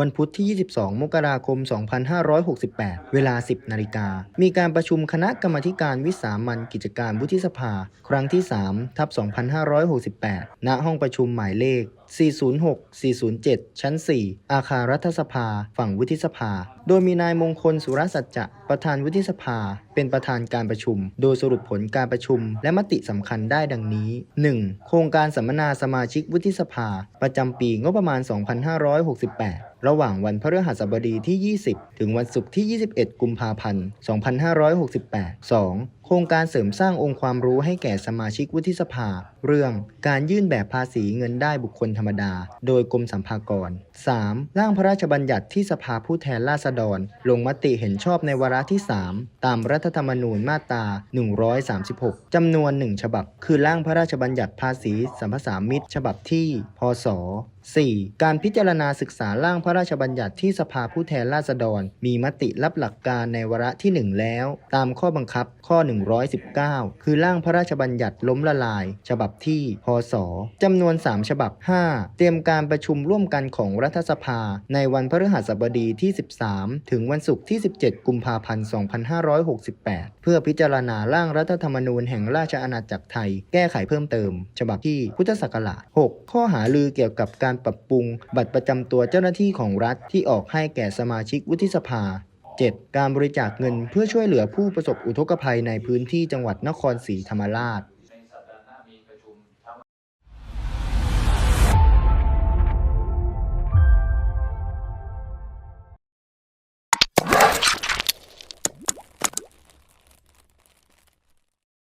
วันพุธที่ 22 มกราคม 2568 เวลา 10 นาฬิกา มีการประชุมคณะกรรมการวิสามัญกิจการวุฒิสภา ครั้งที่ 3 ทับ 2568 ณ ห้องประชุมหมายเลข406-407 ชั้น 4 อาคารรัฐสภา ฝั่งวุฒิสภา โดยมีนายมงคลสุรสัจจะ ประธานวุฒิสภา เป็นประธานการประชุม โดยสรุปผลการประชุม และมติสำคัญได้ดังนี้ 1. โครงการสัมมนาสมาชิกวุฒิสภา ประจำปีงบประมาณ 2568ระหว่างวันพฤหัสบดีที่ 20 ถึงวันศุกร์ที่ 21 กุมภาพันธ์ 2568 2. โครงการเสริมสร้างองค์ความรู้ให้แก่สมาชิกวุฒิสภา เรื่องการยื่นแบบภาษีเงินได้บุคคลธรรมดา โดยกรมสัมภากร 3. ร่างพระราชบัญญัติที่สภาผู้แทนราษฎร ลงมติเห็นชอบในวาระที่ 3 ตามรัฐธรรมนูญมาตรา 136 จำนวน 1 ฉบับ คือร่างพระราชบัญญัติภาษีสัมภาษามิตร ฉบับที่ พศ 4. การพิจารณาศึกษาร่างพระราชบัญญัติที่สภาผู้แทนราษฎร มีมติรับหลักการในวาระที่ 1 แล้ว ตามข้อบังคับข้อ119 คือร่างพระราชบัญญัติล้มละลาย ฉบับที่ พศ จำนวน 3 ฉบับ 5 เตรียมการประชุมร่วมกันของรัฐสภา ในวันพฤหัสบดีที่ 13 ถึงวันศุกร์ที่ 17 กุมภาพันธ์ 2568 เพื่อพิจารณาร่างรัฐธรรมนูญแห่งราชอาณาจักรไทย แก้ไขเพิ่มเติม ฉบับที่พุทธศักราช 6 ข้อหาลือเกี่ยวกับการปรับปรุง บัตรประจำตัวเจ้าหน้าที่ของรัฐที่ออกให้แก่สมาชิกวุฒิสภา 7. การบริจาคเงินเพื่อช่วยเหลือผู้ประสบอุทกภัยในพื้นที่จังหวัดนครศรีธรรมราช